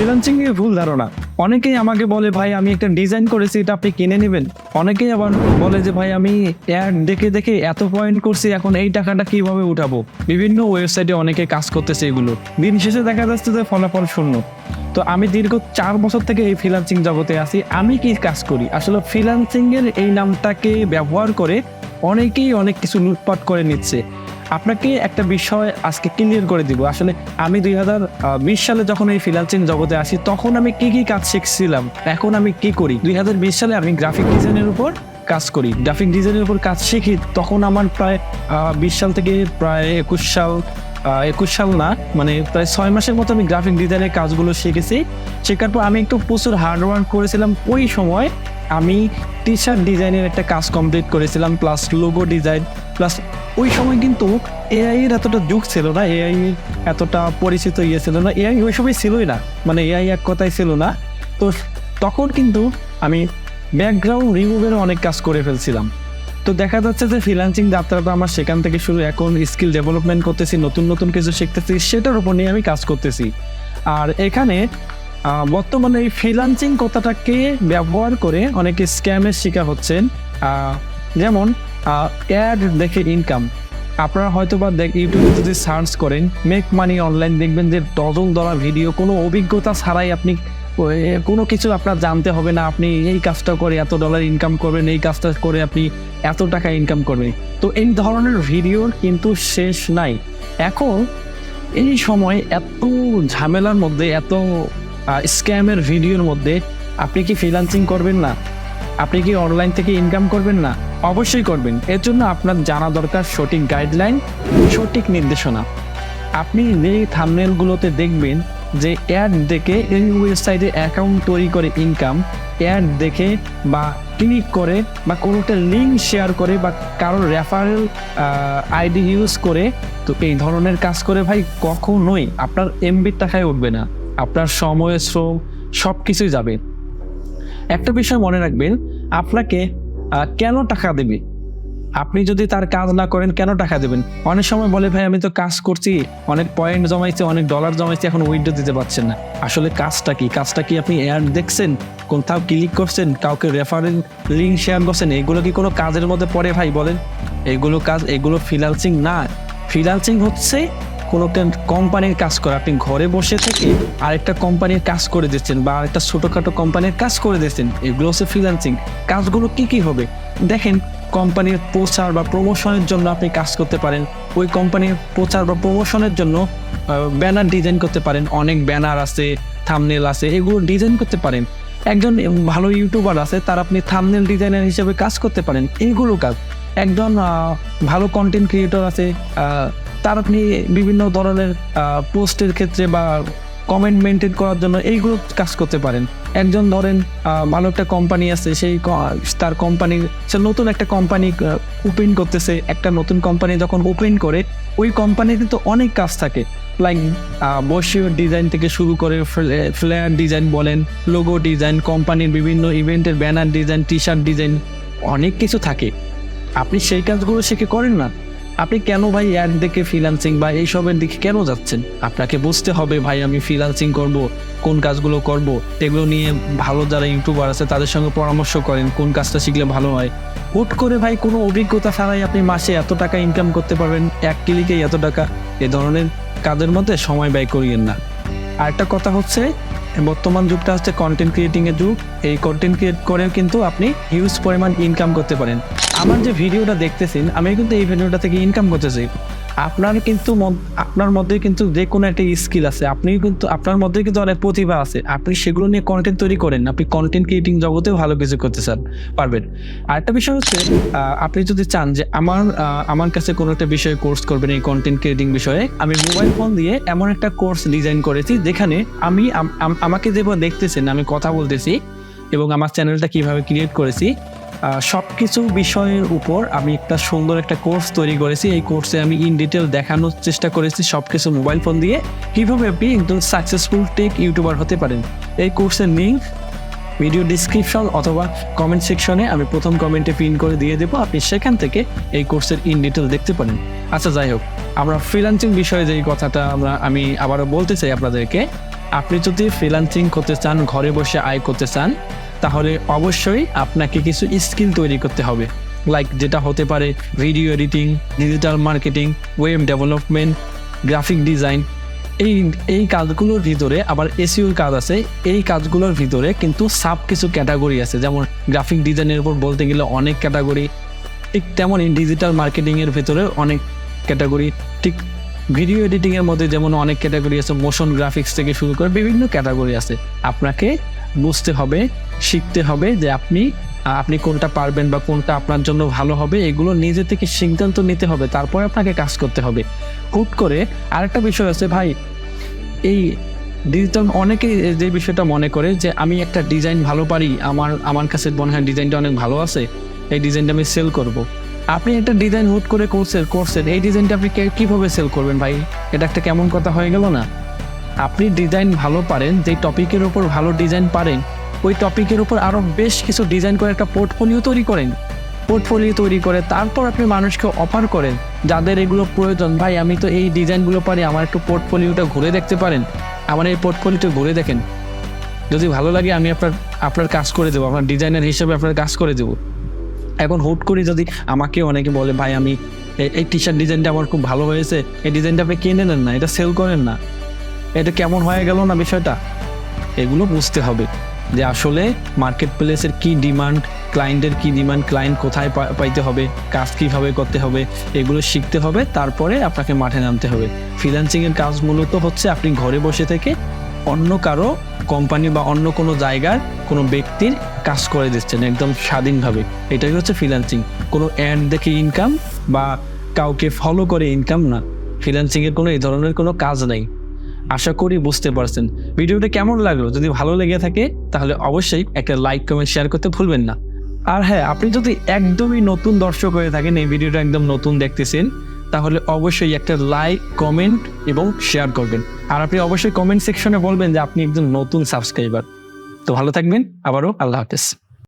Freelancing নিয়ে ভুল ধারণা। অনেকেই আমাকে বলে, ভাই, আমি একটা ডিজাইন করেছি, এটা আপনি কিনে নেবেন। অনেকেই আবার বলে যে, ভাই, আমি অ্যাড দেখে দেখে এত পয়েন্ট করছি, এখন এই টাকাটা কীভাবে উঠাবো? বিভিন্ন ওয়েবসাইটে অনেকে কাজ করতেছে এগুলো। দিন শেষে দেখা যাচ্ছে যে, ফলাফল শূন্য। তো আমি দীর্ঘ চার বছর থেকে এই ফ্রিল্যান্সিং জগতে আছি। আমি কি কাজ করি? আসলে ফ্রিল্যান্সিং এর এই নামটাকে ব্যবহার করে অনেকেই অনেক কিছু লুটপাট করে নিচ্ছে। আপনাকে একটা বিষয় আজকে ক্লিয়ার করে দিব। আসলে আমি দুই হাজার বিশ সালে যখন এই ফ্রিল্যান্সিং জগতে আসি, তখন আমি কি কি কাজ শিখছিলাম, এখন আমি কি করি? দুই হাজার বিশ সালে আমি গ্রাফিক ডিজাইনের উপর কাজ করি। গ্রাফিক ডিজাইনের উপর কাজ শিখি, তখন আমার প্রায় বিশ সাল থেকে প্রায় একুশ সাল একুশ সাল না মানে প্রায় ছয় মাসের মতো আমি গ্রাফিক ডিজাইনের কাজগুলো শিখেছি। শেখার পর আমি একটু প্রচুর হার্ড ওয়ার্ক করেছিলাম। ওই সময় আমি টি শার্ট ডিজাইনের একটা কাজ কমপ্লিট করেছিলাম প্লাস লোগো ডিজাইন প্লাস ওই সময় কিন্তু এআই এর এতটা যুগ ছিল না এআই এতটা পরিচিত ইয়ে ছিল না এআই ওই সময় ছিলই না মানে এআই এক কথাই ছিল না। তো তখন কিন্তু আমি ব্যাকগ্রাউন্ড রিমুভের অনেক কাজ করে ফেলছিলাম। তো দেখা যাচ্ছে যে ফ্রিল্যান্সিং যাত্রাটা আমার সেখান থেকে শুরু, এখন স্কিল ডেভেলপমেন্ট করতেছি, নতুন নতুন কিছু শিখতেছি, সেটার উপর নিয়ে আমি কাজ করতেছি। আর এখানে বর্তমানে এই ফ্রিল্যান্সিং কথাটাকে ব্যবহার করে অনেকে স্ক্যামের শিকার হচ্ছেন। যেমন অ্যাড দেখে ইনকাম আপনারা হয়তো বা দেখ ইউটিউবে যদি সার্চ করেন মেক মানি অনলাইন দেখবেন যে ডজন, ডলার ভিডিও কোনো অভিজ্ঞতা ছাড়াই আপনি কোনো কিছু আপনার জানতে হবে না, আপনি এই কাজটা করে এত ডলার ইনকাম করবেন, এই কাজটা করে আপনি এত টাকা ইনকাম করবেন। তো এই ধরনের ভিডিওর কিন্তু শেষ নাই। এখন এই সময় এত ঝামেলার মধ্যে, এত স্ক্যামের ভিডিওর মধ্যে আপনি কি ফ্রিল্যান্সিং করবেন না? আপনি কি অনলাইন থেকে ইনকাম করবেন না? অবশ্যই করবেন। এর জন্য আপনার জানা দরকার সঠিক গাইডলাইন সঠিক নির্দেশনা। আপনি যে থামনেলগুলোতে দেখবেন যে অ্যাড দেখে এই ওয়েবসাইটে অ্যাকাউন্ট তৈরি করে ইনকাম অ্যাড দেখে বা ক্লিক করে বা কোনোটা লিঙ্ক শেয়ার করে বা কারোর রেফারেল আইডি ইউজ করে, তো এই ধরনের কাজ করে ভাই কখনোই আপনার এমবির টাকায় উঠবে না। আপনার সময় শ্রম সব কিছুই যাবে। একটা বিষয় মনে রাখবেন, আপনাকে কেন টাকা দেবে? আপনি যদি তার কাজ না করেন, কেন টাকা দেবেন? অনেক সময় বলে, ভাই, আমি তো কাজ করছি। অনেক পয়েন্ট জমাইছি, অনেক ডলার জমাইছি, এখন উইন্ডো দিতে পারছেন না। আসলে কাজটা কি? কাজটা কি আপনি অ্যাড দেখছেন? কোথাও ক্লিক করছেন? কাউকে রেফারেল লিঙ্ক শেয়ার করছেন? এগুলো কি কোনো কাজের মধ্যে পড়ে, ভাই, বলেন? এগুলো কাজ, এগুলো ফ্রিলান্সিং না। ফ্রিলান্সিং হচ্ছে কোনো একটা কোম্পানির কাজ করে। আপনি ঘরে বসে থেকে আরেকটা কোম্পানির কাজ করে দিচ্ছেন বা আরেকটা ছোটোখাটো কোম্পানির কাজ করে দিচ্ছেন। এগুলো হচ্ছে ফ্রিল্যান্সিং কাজগুলো কি কি হবে? দেখেন কোম্পানির প্রচার বা প্রমোশনের জন্য আপনি কাজ করতে পারেন। ওই কোম্পানির প্রচার বা প্রমোশনের জন্য ব্যানার ডিজাইন করতে পারেন। অনেক ব্যানার আছে থামনেল আছে, এগুলো ডিজাইন করতে পারেন। একজন ভালো ইউটিউবার আছে, তার আপনি থামনেল ডিজাইনার হিসেবে কাজ করতে পারেন। এইগুলো কাজ। একজন ভালো কন্টেন্ট ক্রিয়েটর আছে তার আপনি বিভিন্ন ধরনের পোস্টের ক্ষেত্রে বা কমেন্ট মেনটেন করার জন্য এইগুলো কাজ করতে পারেন। একজন ধরেন ভালো একটা কোম্পানি আছে, সেই তার কোম্পানির সে নতুন একটা কোম্পানি ওপেন করতেছে, একটা নতুন কোম্পানি যখন ওপেন করে, ওই কোম্পানিতে তো অনেক কাজ থাকে। লাইক বসীয় ডিজাইন থেকে শুরু করে ফ্লেয়ার ডিজাইন বলেন লোগো ডিজাইন কোম্পানির বিভিন্ন ইভেন্টের banner design T shirt design অনেক কিছু থাকে। আপনি সেই কাজগুলো শিখে করেন না। আপনি কেন ভাই অ্যাড দেখে ফ্রিল্যান্সিং বা এইসবের দিকে কেন যাচ্ছেন? আপনাকে বুঝতে হবে ভাই, আমি ফ্রিল্যান্সিং করব, কোন কাজগুলো করব, এগুলো নিয়ে ভালো যারা ইউটিউবার আছে তাদের সঙ্গে পরামর্শ করেন, কোন কাজটা শিখলে ভালো হয়। হুট করে ভাই কোনো অভিজ্ঞতা ছাড়াই আপনি মাসে এত টাকা ইনকাম করতে পারবেন, এক ক্লিকেই এত টাকা, এ ধরনের কাজের মধ্যে সময় ব্যয় করিয়েন না। আরেকটা কথা হচ্ছে বর্তমান যুগটা হচ্ছে কন্টেন্ট ক্রিয়েটিং এর যুগ। এই কন্টেন্ট ক্রিয়েট করে কিন্তু আপনি হিউজ পরিমাণ ইনকাম করতে পারেন। আমার যে ভিডিওটা দেখতেছেন, আমি কিন্তু এই ভিডিওটা থেকে ইনকাম করতেছি। আপনার কিন্তু আপনার মধ্যে কিন্তু যে কোনো একটা স্কিল আছে। আপনি কিন্তু, আপনার মধ্যে কিন্তু অনেক প্রতিভা আছে। আপনি সেগুলো নিয়ে কন্টেন্ট তৈরি করেন। আপনি কন্টেন্ট ক্রিয়েটিং জগতেও ভালো কিছু করতে চান, পারবেন। আরেকটা বিষয় হচ্ছে আপনি যদি চান যে আমার আমার কাছে কোনো একটা বিষয়ে কোর্স করবেন এই কন্টেন্ট ক্রিয়েটিং বিষয়ে, আমি মোবাইল ফোন দিয়ে এমন একটা কোর্স ডিজাইন করেছি যেখানে আম- আমাকে যেভাবে দেখতেছেন, আমি কথা বলতেছি এবং আমার চ্যানেলটা কীভাবে ক্রিয়েট করেছি সব কিছু বিষয়ের উপর আমি একটা সুন্দর একটা কোর্স তৈরি করেছি। এই কোর্সে আমি ইন ডিটেল দেখানোর চেষ্টা করেছি সব কিছু মোবাইল ফোন দিয়ে। কীভাবে আপনি একদম সাকসেসফুল টেক ইউটিউবার হতে পারেন? এই কোর্সের লিঙ্ক ভিডিও ডিসক্রিপশন অথবা কমেন্ট সেকশনে আমি প্রথম কমেন্টে পিন করে দিয়ে দেবো। আপনি সেখান থেকে এই কোর্সের ইন ডিটেল দেখতে পারেন। আচ্ছা যাই হোক, আমরা ফ্রিল্যান্সিং বিষয়ে যেই কথাটা আমরা আমি আবারও বলতে চাই আপনাদেরকে, আপনি যদি ফ্রিল্যান্সিং করতে চান, ঘরে বসে আয় করতে চান তাহলে অবশ্যই আপনাকে কিছু স্কিল তৈরি করতে হবে। লাইক যেটা হতে পারে video editing digital marketing web development graphic design এই এই কাজগুলোর ভিতরে আবার এসিওর কাজ আছে। এই কাজগুলোর ভিতরে কিন্তু সাব কিছু ক্যাটাগরি আছে। যেমন গ্রাফিক ডিজাইনের উপর বলতে গেলে অনেক ক্যাটাগরি ঠিক তেমনই ডিজিটাল মার্কেটিংয়ের ভেতরে অনেক ক্যাটাগরি ঠিক ভিডিও এডিটিংয়ের মধ্যে যেমন অনেক ক্যাটাগরি আছে মোশন গ্রাফিক্স থেকে শুরু করে বিভিন্ন ক্যাটাগরি আছে আপনাকে বুঝতে হবে, শিখতে হবে যে আপনি আপনি কোনটা পারবেন বা কোনটা আপনার জন্য ভালো হবে, এগুলো নিজে থেকে সিদ্ধান্ত নিতে হবে, তারপরে আপনাকে কাজ করতে হবে হুট করে আরেকটা বিষয় আছে, ভাই, এই ডিজিটাল অনেকে যে বিষয়টা মনে করে যে আমি একটা ডিজাইন ভালো পারি, আমার আমার কাছে মনে হয় ডিজাইনটা অনেক ভালো আছে, এই ডিজাইনটা আমি সেল করব। আপনি একটা ডিজাইন হুট করে করছেন করছেন, এই ডিজাইনটা আপনি কীভাবে সেল করবেন ভাই? এটা একটা কেমন কথা হয়ে গেল না? আপনি ডিজাইন ভালো পারেন যে টপিকের উপর ভালো ডিজাইন পারেন, ওই টপিকের উপর আরও বেশ কিছু ডিজাইন করে একটা পোর্টফোলিও তৈরি করেন। পোর্টফোলিও তৈরি করে তারপর আপনি মানুষকে অফার করেন, যাদের এগুলো প্রয়োজন। ভাই, আমি তো এই ডিজাইনগুলো পারি, আমার একটু পোর্টফোলিওটা ঘুরে দেখতে পারেন। আমার এই পোর্টফোলিওটা ঘুরে দেখেন। যদি ভালো লাগে, আমি আপনার আপনার কাজ করে দেবো আপনার ডিজাইনার হিসেবে আপনার কাজ করে দেবো। এখন হুট করে যদি আমাকে অনেকে বলে, ভাই, আমি এই টি শার্ট ডিজাইনটা আমার খুব ভালো হয়েছে। এই ডিজাইনটা আপনি কিনে নেন না, এটা সেল করেন না। এটা কেমন হয়ে গেল না বিষয়টা? এগুলো বুঝতে হবে যে আসলে মার্কেট প্লেসের কী ডিমান্ড ক্লায়েন্টের কী ডিমান্ড ক্লায়েন্ট কোথায় পাইতে হবে, কাজ কীভাবে করতে হবে, এগুলো শিখতে হবে, তারপরে আপনাকে মাঠে নামতে হবে। ফ্রিল্যান্সিংয়ের কাজ মূলত হচ্ছে আপনি ঘরে বসে থেকে অন্য কারও কোম্পানি বা অন্য কোনো জায়গার কোনো ব্যক্তির কাজ করে দিচ্ছেন একদম স্বাধীনভাবে। এটাই হচ্ছে ফ্রিল্যান্সিং কোনো অ্যাড দেখে ইনকাম বা কাউকে ফলো করে ইনকাম না। ফ্রিল্যান্সিংয়ের কোনো এই ধরনের কোনো কাজ নেই। আশা করি বুঝতে পারছেন। ভিডিওটা কেমন লাগল? যদি ভালো লেগে থাকে, তাহলে অবশ্যই একটা লাইক কমেন্ট শেয়ার করতে ভুলবেন না। আর হ্যাঁ আপনি যদি একদমই নতুন দর্শক হয়ে থাকেন, এই ভিডিওটা একদম নতুন দেখতেছেন, তাহলে অবশ্যই একটা লাইক কমেন্ট এবং শেয়ার করবেন। আর আপনি অবশ্যই কমেন্ট সেকশনে বলবেন যে আপনি একজন নতুন সাবস্ক্রাইবার তো ভালো থাকবেন। আবারও আল্লাহ হাফেজ।